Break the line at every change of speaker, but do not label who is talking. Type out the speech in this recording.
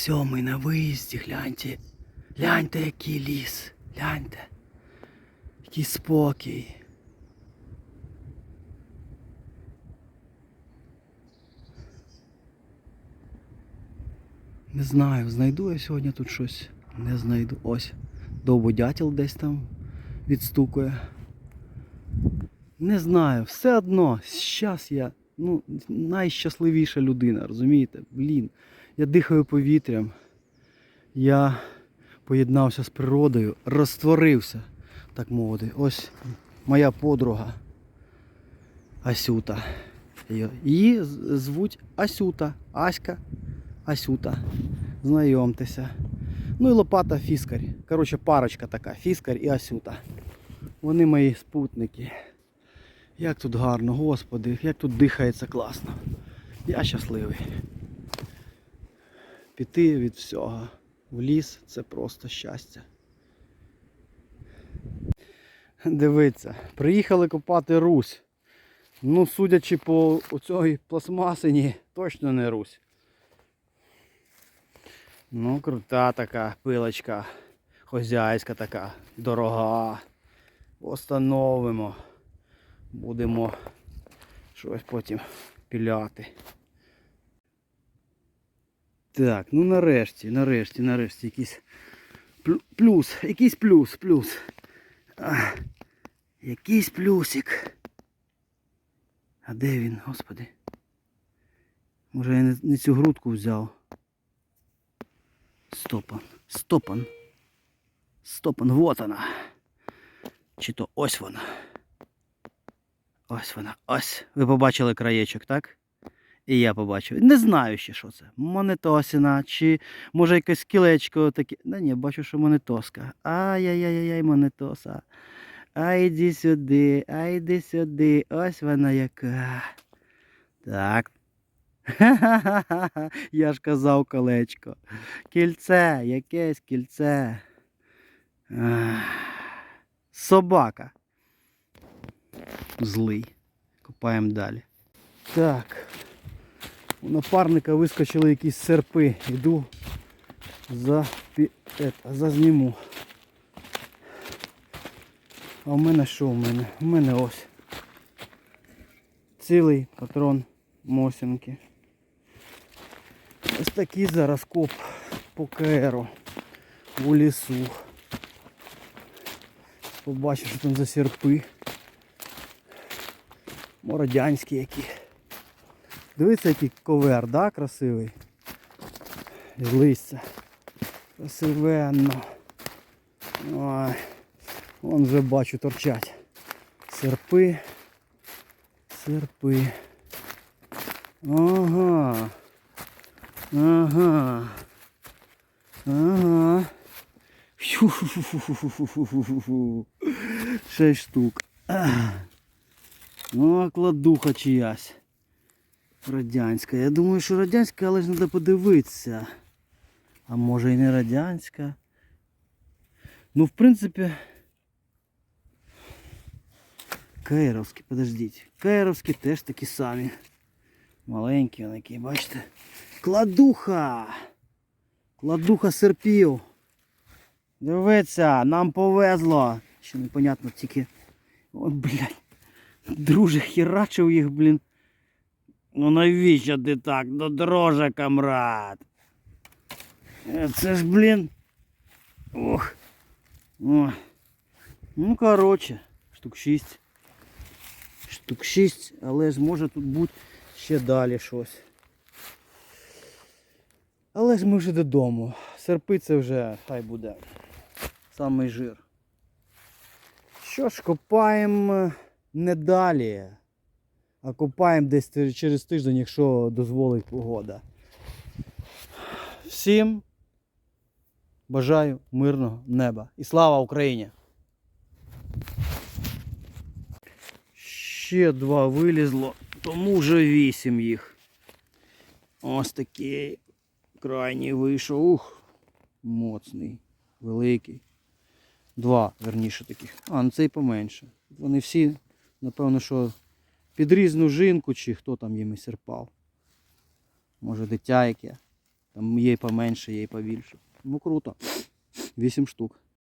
сьомий на виїзді, гляньте. Гляньте, який ліс. Гляньте. Який спокій. Не знаю, знайду я сьогодні тут щось. Не знайду. Ось. Довбодятел десь там відстукує. Не знаю, все одно. Щас я ну, найщасливіша людина, розумієте? Блін. Я дихаю повітрям. Я поєднався з природою, розтворився, так мовити. Ось моя подруга Асюта. Її- звуть Асюта. Аська Асюта. Знайомтеся. Ну і лопата фіскар. Коротше, парочка така, фіскар і Асюта. Вони мої спутники. Як тут гарно, господи, як тут дихається класно. Я щасливий. Піти від всього в ліс це просто щастя. Дивіться, приїхали копати Русь. Ну, судячи по оцій пластмасині, точно не Русь. Ну, крута така пилочка, хозяйська така, дорога. Постановимо. Будемо щось потім піляти. Так, ну нарешті, нарешті, нарешті якийсь плюс, якийсь плюс, плюс. А, якийсь плюсик. А де він, господи? Може я не, цю грудку взяв. Стопан, стопан. Стопан, вот вона. Чи то ось вона. Ось вона, ось. Ви побачили краєчок, так? І я побачив. Не знаю ще, що це. Монетосина, чи може якесь кілечко таке. Да ні, бачу, що монетоска. Ай-яй-яй-яй, монетоса. А йди сюди, а йди сюди. Ось вона яка. Так. Ха-ха-ха. Я ж казав колечко. Кільце, якесь кільце. Собака. Злий. Копаємо далі. Так. У напарника вискочили якісь серпи. Йду за, зазніму. А у мене що у мене? У мене ось. Цілий патрон Мосінки. Ось такий зараз коп по КРу у лісу. Побачив, що там за серпи. Мородянські які. Дивіться, який ковер, да, красивий. З листя. Красивенно. Ой. Вон вже бачу торчать. Серпи. Серпи. Ага. Ага. Ага. Фу-фу-фу-фу-фу-фу-фу-фу. Шесть штук. Ах. Ну, кладуха чиясь. Радянська. Я думаю, що радянська, але ж треба подивитися. А може і не радянська. Ну, в принципі. Каїровські, подождіть. Каїровські теж такі самі. Маленькі вони які, бачите. Кладуха! Кладуха серпів. Дивіться, нам повезло. Ще непонятно тільки. Ой, блядь. Друже, херачив їх, блін. Ну навіщо ти так? Ну дроже, камрад. Е, Це ж, блін. Ох. Ой. Ну, коротше, штук 6. Штук 6, але ж може тут бути ще далі щось. Але ж ми вже додому. Серпи це вже хай буде. Самий жир. Що ж, копаємо не далі. А копаємо десь через тиждень, якщо дозволить погода. Всім бажаю мирного неба. І слава Україні! Ще два вилізло, тому вже вісім їх. Ось такий крайній вийшов. Ух, моцний, великий. Два, верніше таких. А, ну цей поменше. Вони всі, напевно, що під різну жінку чи хто там їм і серпав. Може дитя яке. Там є поменше, є побільше. Ну круто. 8 штук.